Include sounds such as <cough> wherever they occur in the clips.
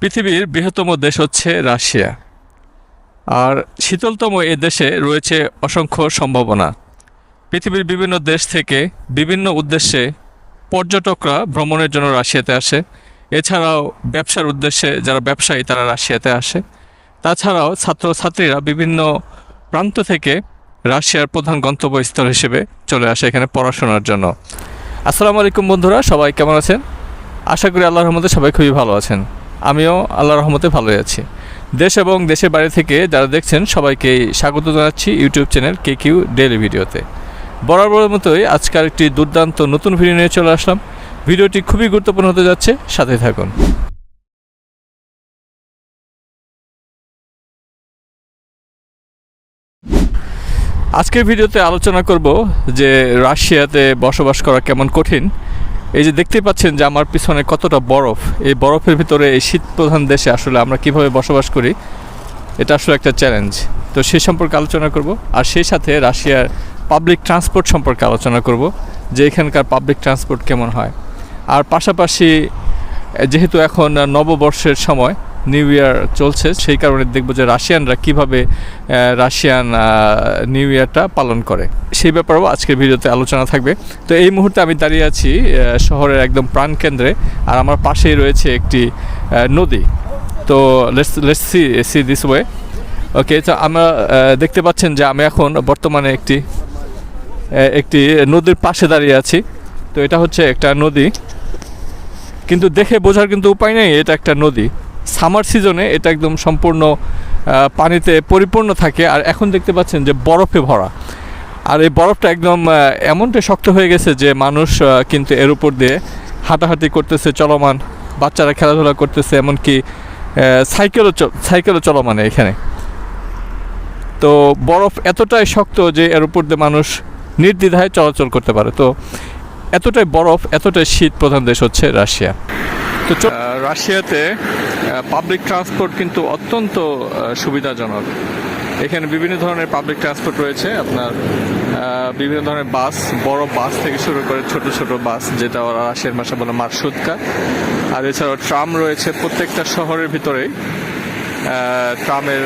পৃথিবীর বৃহত্তম দেশ হচ্ছে রাশিয়া। আর শীতলতম এ দেশে রয়েছে অসংখ্য সম্ভাবনা। পৃথিবীর বিভিন্ন দেশ থেকে বিভিন্ন উদ্দেশ্যে পর্যটকরা ভ্রমণের জন্য রাশিয়াতে আসে। এছাড়াও ব্যবসার উদ্দেশ্যে যারা ব্যবসায়ী, তারা রাশিয়াতে আসে। তাছাড়াও ছাত্রছাত্রীরা বিভিন্ন প্রান্ত থেকে রাশিয়ার প্রধান গন্তব্যস্থল হিসেবে চলে আসে এখানে পড়াশোনার জন্য। আসসালামু আলাইকুম বন্ধুরা, সবাই কেমন আছেন? আশা করি আল্লাহর রহমতে সবাই খুবই ভালো আছেন। আমিও আল্লাহর রহমতে ভালোই আছি। দেশ এবং দেশের বাইরে থেকে যারা দেখছেন, সবাইকে স্বাগত জানাচ্ছি YouTube channel K Q daily ভিডিওতে। বরাবরের মতোই আজকাল একটি দুর্দান্ত নতুন ভিডিও নিয়ে চলে আসলাম। ভিডিওটি খুবই গুরুত্বপূর্ণ হতে যাচ্ছে সাথে থাকুন। আজকের ভিডিওতে আলোচনা করব যে রাশিয়াতে বসবাস করা কেমন কঠিন এই যে দেখতে পাচ্ছেন যে আমার পিছনে কতটা বরফ। এই বরফের ভিতরে এই শীত প্রধান দেশে আসলে আমরা কীভাবে বসবাস করি, এটা আসলে একটা চ্যালেঞ্জ তো সে সম্পর্কে আলোচনা করব, আর সেই সাথে রাশিয়ার পাবলিক ট্রান্সপোর্ট সম্পর্কে আলোচনা করব, যে এখানকার পাবলিক ট্রান্সপোর্ট কেমন হয়। আর পাশাপাশি, যেহেতু এখন নববর্ষের সময় নিউ ইয়ার চলছে, সেই কারণে দেখব যে রাশিয়ানরা কীভাবে রাশিয়ান নিউ ইয়ারটা পালন করে। সেই ব্যাপারেও আজকের ভিডিওতে আলোচনা থাকবে। তো এই মুহূর্তে আমি দাঁড়িয়ে আছি শহরের একদম প্রাণকেন্দ্রে আর আমার পাশেই রয়েছে একটি নদী। তো let's see see this way okay তো আমরা দেখতে পাচ্ছেন যে আমি এখন বর্তমানে একটি একটি নদীর পাশে দাঁড়িয়ে আছি। তো এটা হচ্ছে একটা নদী। কিন্তু দেখে বোঝার কিন্তু উপায় নেই, এটা একটা নদী। সামার সিজনে এটা একদম সম্পূর্ণ পানিতে পরিপূর্ণ থাকে। আর এখন দেখতে পাচ্ছেন যে বরফে ভরা। আর এই বরফটা একদম আহ, এমনটা শক্ত হয়ে গেছে যে মানুষ কিন্তু এর উপর দিয়ে হাঁটাহাঁটি করতেছে চলমান বাচ্চারা খেলাধুলা করতেছে এমনকি সাইকেলও সাইকেলও চলমান এখানে। তো বরফ এতটাই শক্ত যে এর উপর দিয়ে মানুষ নির্দ্বিধায় চলাচল করতে পারে। তো এতটাই বরফ এতটাই শীত প্রধান দেশ হচ্ছে রাশিয়া। তো রাশিয়াতে পাবলিক ট্রান্সপোর্ট কিন্তু অত্যন্ত সুবিধাজনক। এখানে বিভিন্ন ধরনের পাবলিক ট্রান্সপোর্ট রয়েছে। আপনার বিভিন্ন ধরনের বাস, বড় বাস থেকে শুরু করে ছোট ছোট বাস, যেটা ওরা রাশিয়ার ভাষা বলে মার্শুৎকা আর এছাড়াও ট্রাম রয়েছে প্রত্যেকটা শহরের ভিতরেই। ট্রামের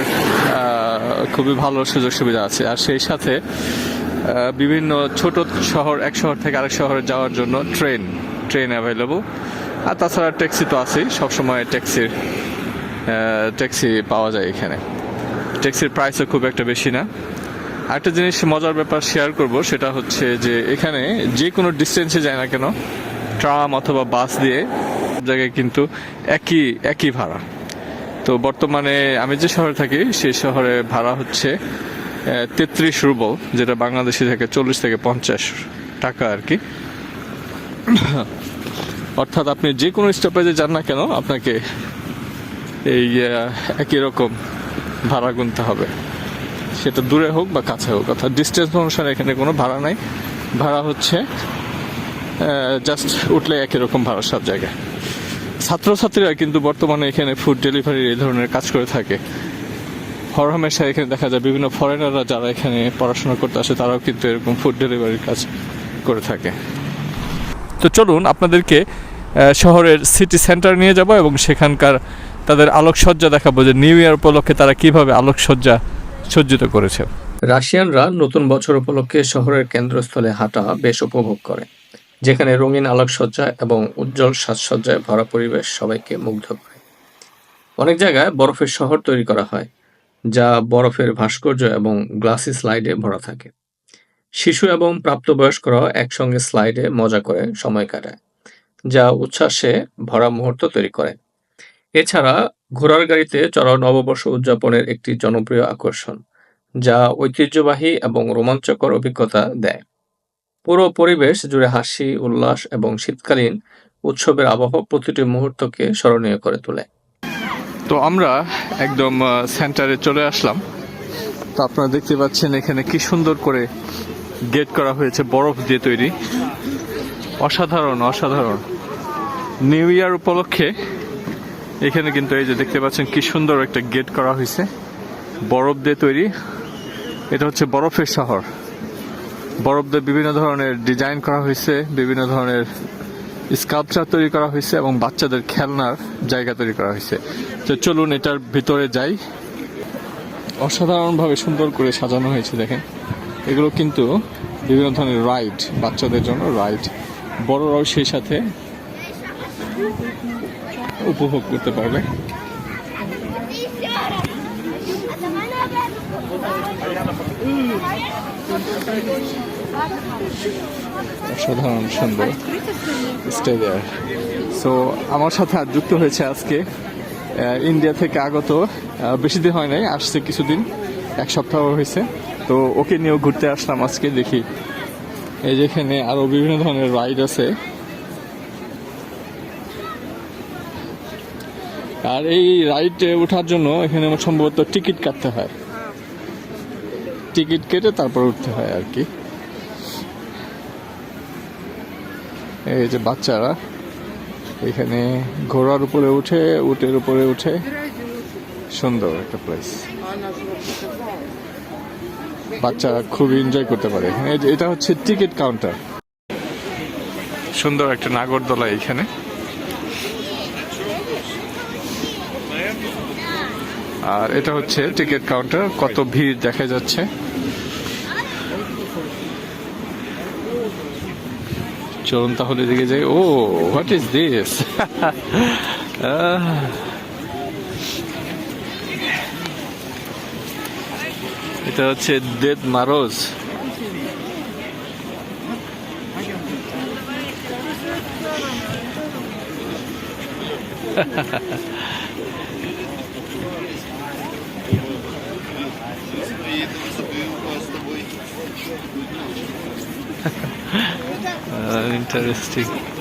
খুবই ভালো সুযোগ সুবিধা আছে। আর সেই সাথে বিভিন্ন ছোট শহর, এক শহর থেকে আরেক শহরে যাওয়ার জন্য ট্রেন ট্রেন অ্যাভেলেবল আর তাছাড়া ট্যাক্সি তো আছেই, সবসময় ট্যাক্সির ট্যাক্সি পাওয়া যায় এখানে। ট্যাক্সির প্রাইসও খুব একটা বেশি না। একটা জিনিস মজার ব্যাপার শেয়ার করব, সেটা হচ্ছে যে এখানে যে কোনো ডিস্টেন্সে যায় না কেন ট্রাম অথবা বাস দিয়ে জায়গায় কিন্তু একই একই ভাড়া। তো বর্তমানে আমি যে শহরে থাকি, সেই শহরে ভাড়া হচ্ছে তেত্রিশ রুবল, যেটা বাংলাদেশি থেকে চল্লিশ থেকে পঞ্চাশ টাকা আর কি। অর্থাৎ আপনি যে কোনো স্টপেজে যান না কেন, আপনাকে এই একই রকম ভাড়া গুনতে হবে। সেটা দূরে হোক বা কাছে হোক, অর্থাৎ ডিস্টেন্স অনুসারে এখানে কোনো ভাড়া নাই। ভাড়া হচ্ছে জাস্ট উঠলে একই রকম ভাড়া সব জায়গায়। ছাত্রছাত্রীরা কিন্তু বর্তমানে এখানে ফুড ডেলিভারি এই ধরনের কাজ করে থাকে। হরহামেশা এখানে দেখা যায় বিভিন্ন ফরেনাররা যারা এখানে পড়াশোনা করতে আসে, তারাও কিন্তু এরকম ফুড ডেলিভারির কাজ করে থাকে। তো চলুন আপনাদেরকে শহরের সিটি সেন্টার নিয়ে যাব এবং সেখানকার তাদের আলোকসজ্জা দেখাবো যে নিউ ইয়ার উপলক্ষে তারা কীভাবে আলোকসজ্জা সজ্জিত করেছে। রাশিয়ানরা নতুন বছর উপলক্ষে শহরের কেন্দ্রস্থলে হাঁটা বেশ উপভোগ করে, যেখানে রঙিন আলোকসজ্জা এবং উজ্জ্বল সাজসজ্জায় ভরা পরিবেশ সবাইকে মুগ্ধ করে। অনেক জায়গায় বরফের শহর তৈরি করা হয়, যা বরফের ভাস্কর্য এবং গ্লাসি স্লাইডে ভরা থাকে। শিশু এবং প্রাপ্তবয়স্করা একসঙ্গে স্লাইডে মজা করে সময় কাটায়, যা উচ্ছ্বাসে ভরা মুহূর্ত তৈরি করে। এছাড়া ঘোড়ার গাড়িতে চড়া নববর্ষ উদযাপনের একটি জনপ্রিয় আকর্ষণ, যা ঐতিহ্যবাহী এবং রোমাঞ্চকর অভিজ্ঞতা দেয়। পুরো পরিবেশ জুড়ে হাসি, উল্লাস এবং শীতকালীন উৎসবের আবহ প্রতিটি মুহূর্তকে স্মরণীয় করে তোলে। তো আমরা একদম সেন্টারে চলে আসলাম। তো আপনারা দেখতে পাচ্ছেন এখানে কি সুন্দর করে গেট করা হয়েছে বরফ দিয়ে তৈরি। অসাধারণ অসাধারণ। নিউ ইয়ার উপলক্ষে এখানে কিন্তু এই যে দেখতে পাচ্ছেন কি সুন্দর একটা গেট করা হয়েছে। বরফ দিয়ে তৈরি। এটা হচ্ছে বরফের শহর। বরফ দিয়ে বিভিন্ন ধরনের ডিজাইন করা হয়েছে, বিভিন্ন ধরনের স্কাল্পচার তৈরি করা হয়েছে এবং বাচ্চাদের খেলনার জায়গা তৈরি করা হয়েছে। তো চলুন এটার ভিতরে যাই। অসাধারণভাবে সুন্দর করে সাজানো হয়েছে, দেখেন। এগুলো কিন্তু বিভিন্ন ধরনের রাইড বাচ্চাদের জন্য রাইড বড়রাও সেই সাথে উপভোগ করতে পারবে। অসাধারণ সুন্দর স্টে দেয়ার সো আমার সাথে আর যুক্ত হয়েছে আজকে ইন্ডিয়া থেকে আগত বেশি দিন হয় নাই, আসছে কিছুদিন, এক সপ্তাহ হয়েছে। তো ওকে নিয়েও ঘুরতে আসলাম আজকে, দেখি। এই যেখানে আরও বিভিন্ন ধরনের রাইড আছে। আর এই রাইডে ওঠার জন্য এখানে সম্ভবত টিকিট কাটতে হয়। টিকিট কেটে তারপর উঠতে হয় আর কি। এই যে বাচ্চারা, এখানে ঘোড়ার উপরে উঠে, উটের উপরে উঠে। সুন্দর একটা প্লেস বাচ্চারা খুব এনজয় করতে পারে। এটা হচ্ছে টিকিট কাউন্টার সুন্দর একটা নাগরদোলা এখানে আর এটা হচ্ছে টিকিট কাউন্টার কত ভিড় দেখা যাচ্ছে। চলুন তাহলে দিকে যাই। ও হোয়াট ইজ দিস এটা হচ্ছে দেদ মারোজ <laughs> ইন্টারেস্টিং Я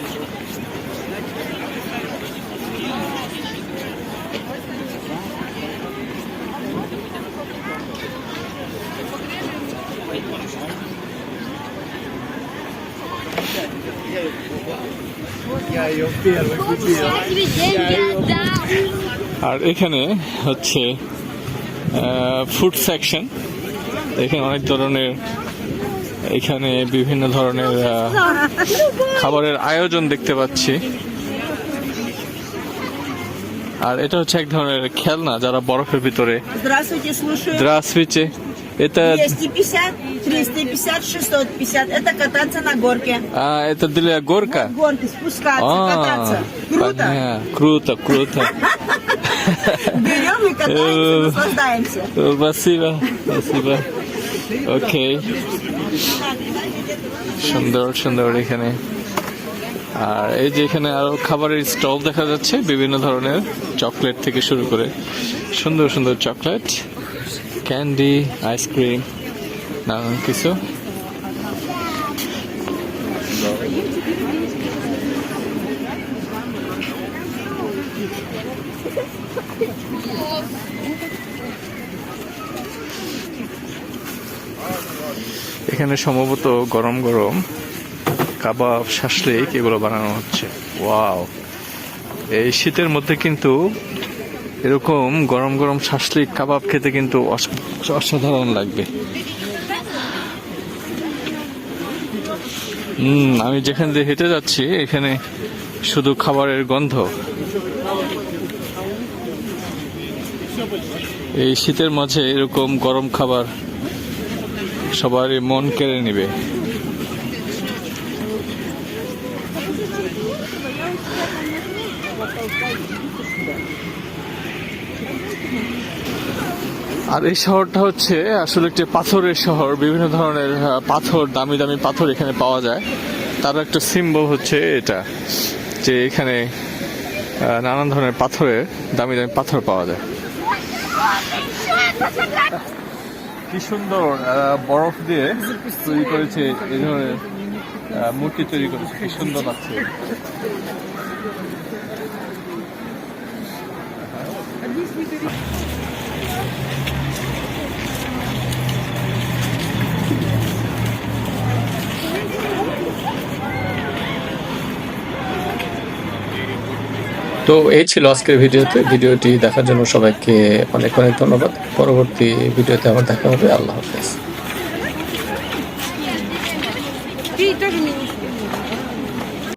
আর এখানে হচ্ছে ফুড সেকশন এখানে অনেক ধরনের এখানে বিভিন্ন ধরনের খাবারের আয়োজন দেখতে পাচ্ছি। আর এটা হচ্ছে এক ধরনের খেলনা যারা বরফের ভিতরে দ্রাসবিচে слушаю. দ্রাসভিচে এটা 250, 350, 650. Это кататься на горке. আহ, এটা দিলে গোরকা Горки, спускаться, кататься. Круто. круто круто Берем и катаемся, наслаждаемся. спасибо спасибо ওকে সুন্দর সুন্দর এখানে আর এই যে এখানে আরো খাবারের স্টল দেখা যাচ্ছে বিভিন্ন ধরনের চকলেট থেকে শুরু করে সুন্দর সুন্দর চকলেট ক্যান্ডি আইসক্রিম নানান কিছু এখানে সম্ভবত গরম গরম কাবাব, শাসলিক এগুলো বানানো হচ্ছে। ওয়াও। এই শীতের মধ্যে কিন্তু এরকম গরম গরম শাসলিক কাবাব খেতে কিন্তু অস- অসাধারণ লাগবে। হুম, আমি যেখান দিয়ে হেঁটে যাচ্ছি, এখানে শুধু খাবারের গন্ধ। এই শীতের মাঝে এরকম গরম খাবার সবারই মন কেড়ে নেবে। আর এই শহরটা হচ্ছে আসলে একটি পাথরের শহর। বিভিন্ন ধরনের পাথর, দামি দামি পাথর এখানে পাওয়া যায়। তার একটা সিম্বল হচ্ছে এটা, যে এখানে নানান ধরনের পাথরের দামি দামি পাথর পাওয়া যায়। কি সুন্দর বরফ দিয়ে তৈরি করেছে এই ধরনের মূর্তি তৈরি করেছে। কি সুন্দর লাগছে। তো এই ছিল আজকের ভিডিওতে। ভিডিওটি দেখার জন্য সবাইকে অনেক অনেক ধন্যবাদ। পরবর্তী ভিডিওতে আবার দেখা হবে। আল্লাহ হাফেজ।